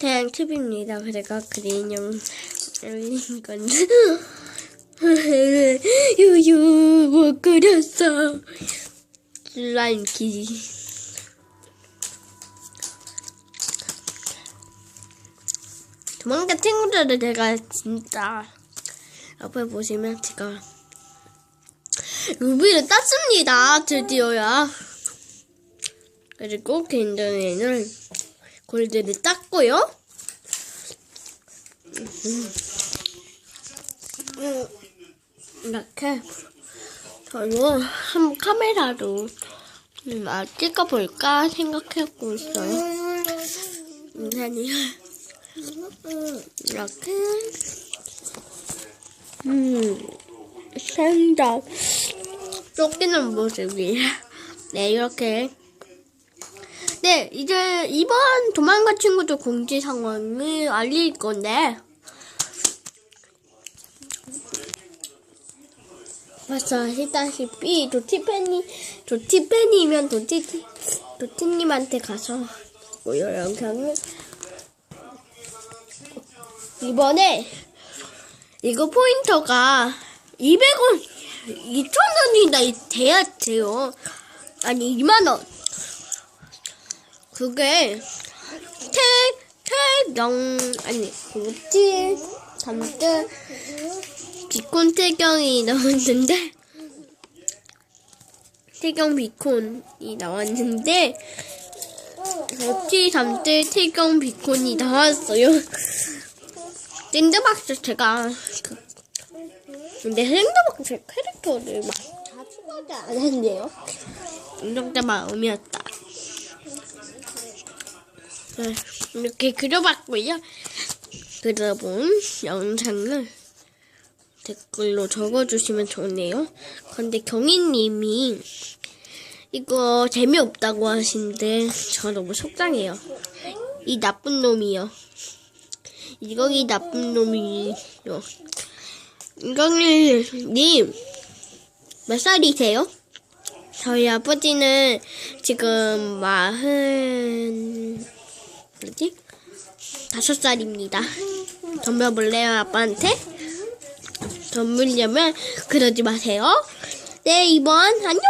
그냥 팁입니다. 제가 그린 영 올린 건데. 유유 못 그렸어. 슬라임 키지. 도망가 친구들을 제가 진짜 옆에 보시면 제가 루비를 땄습니다. 드디어야. 그리고 개인전에는 골드를 땄고요. 음, 이렇게 저는 한번 카메라로 음, 아, 찍어볼까 생각하고 있어요. 이렇게 음 살짝 쫓기는 모습이에요. 네 이렇게 네 이제 이번 도망가 친구들 공지 상황을 알릴 건데 벌써 아시다시피 도티팬이 도티팬이면 도티 도티님한테 가서 보여 영상을 이번에 이거 포인터가 200원 2,000원이나 돼야 돼요. 아니 2만원. 그게 태, 태경 아니 뭐지 잠들 비콘 태경이 나왔는데 태경 비콘이 나왔는데 뭐지 잠들 태경 비콘이 나왔어요. 샌드박스 제가 그 근데 샌드박스 캐릭터를 막 자주 하지 않았네요. 운동자 마음이었다. 네, 이렇게 그려봤고요. 그려본 영상을 댓글로 적어주시면 좋네요. 근데 경희님이 이거 재미없다고 하신데 저 너무 속상해요. 이 나쁜 놈이요. 이거이 나쁜 놈이요. 이거님 몇 살이세요? 저희 아버지는 지금 마흔 뭐지? 다섯 살입니다. 덤벼볼래요 아빠한테? 덤비려면 그러지 마세요. 네 이번 안녕.